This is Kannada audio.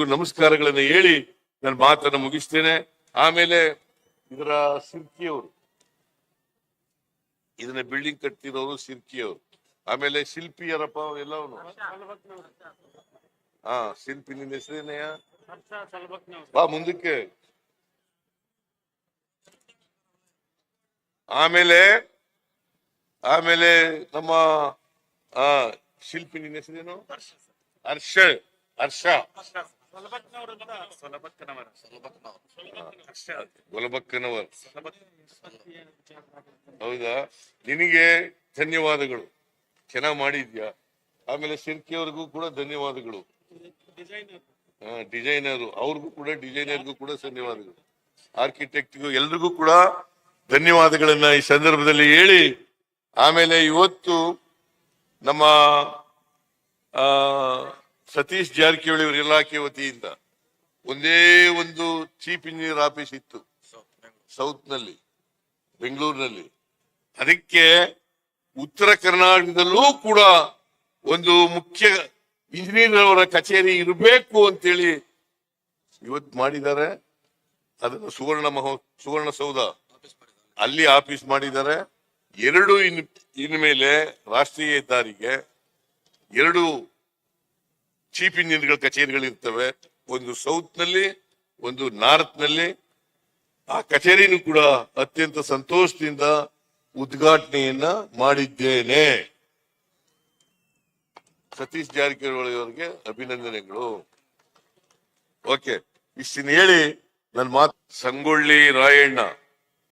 ನಮಸ್ಕಾರಗಳನ್ನು ಹೇಳಿ ನನ್ನ ಮಾತನ್ನು ಮುಗಿಸ್ತೇನೆ. ಆಮೇಲೆ ಇದರ ಸಿರ್ಕಿಯವರು ಇದನ್ನ ಬಿಲ್ಡಿಂಗ್ ಕಟ್ಟಿರೋರು ಸಿರ್ಕಿಯವರು ಆಮೇಲೆ ಶಿಲ್ಪಿ ಯಾರಪ್ಪ ಎಲ್ಲವನು ಹಾ ಶಿಲ್ಪಿ ನಿನ್ನ ಹೆಸರೇನೆಯ ಬಾ ಮುಂದಕ್ಕೆ. ಆಮೇಲೆ ಆಮೇಲೆ ನಮ್ಮ, ಆ ಶಿಲ್ಪಿ ನಿನ್ನ ಹೆಸರೇನು ಹರ್ಷ. ಹರ್ಷ. ಗೊಲಬಕ್ಕನವರ್ ಹೌದಾ? ನಿನಗೆ ಧನ್ಯವಾದಗಳು. ಚೆನ್ನಾಗಿ ಮಾಡಿದ್ಯಾ? ಆಮೇಲೆ ಶಿರ್ಕಿ ಅವ್ರಿಗೂ ಕೂಡ ಧನ್ಯವಾದಗಳು. ಡಿಸೈನರ್. ಅವ್ರಿಗೂ ಕೂಡ ಡಿಸೈನರ್ಗೂ ಕೂಡ ಧನ್ಯವಾದಗಳು. ಆರ್ಕಿಟೆಕ್ಟ್ಗೂ ಎಲ್ರಿಗೂ ಕೂಡ ಧನ್ಯವಾದಗಳನ್ನ ಈ ಸಂದರ್ಭದಲ್ಲಿ ಹೇಳಿ ಆಮೇಲೆ ಇವತ್ತು ನಮ್ಮ ಆ ಸತೀಶ್ ಜಾರಕಿಹೊಳಿ ಅವರ ಇಲಾಖೆ ವತಿಯಿಂದ ಒಂದೇ ಒಂದು ಚೀಫ್ ಇಂಜಿನಿಯರ್ ಆಫೀಸ್ ಇತ್ತು. ಸೌತ್ನಲ್ಲಿ ಬೆಂಗಳೂರಿನಲ್ಲಿ. ಅದಕ್ಕೆ ಉತ್ತರ ಕರ್ನಾಟಕದಲ್ಲೂ ಕೂಡ ಒಂದು ಮುಖ್ಯ ಇಂಜಿನಿಯರ್ ಅವರ ಕಚೇರಿ ಇರಬೇಕು ಅಂತೇಳಿ ಇವತ್ತು ಮಾಡಿದ್ದಾರೆ. ಅದನ್ನು ಸುವರ್ಣ ಮಹೋ, ಸುವರ್ಣ ಸೌಧ ಅಲ್ಲಿ ಆಫೀಸ್ ಮಾಡಿದ್ದಾರೆ. ಎರಡು ಇನ್, ಇನ್ಮೇಲೆ ರಾಷ್ಟ್ರೀಯ ಹೆದ್ದಾರಿಗೆ ಎರಡು ಚೀಫ್ ಇಂಜಿನಿಯರ್ಗಳ ಕಚೇರಿಗಳು ಇರ್ತವೆ. ಒಂದು ಸೌತ್ನಲ್ಲಿ ಒಂದು ನಾರ್ತ್ನಲ್ಲಿ ಆ ಕಚೇರಿನೂ ಕೂಡ ಅತ್ಯಂತ ಸಂತೋಷದಿಂದ ಉದ್ಘಾಟನೆಯನ್ನ ಮಾಡಿದ್ದೇನೆ. ಸತೀಶ್ ಜಾರಕಿಹೊಳಿ ಅವರಿಗೆ ಅಭಿನಂದನೆಗಳು. ಓಕೆ ಇಷ್ಟಿನ ಹೇಳಿ ನನ್ನ ಮಾತು ಸಂಗೊಳ್ಳಿ ರಾಯಣ್ಣ.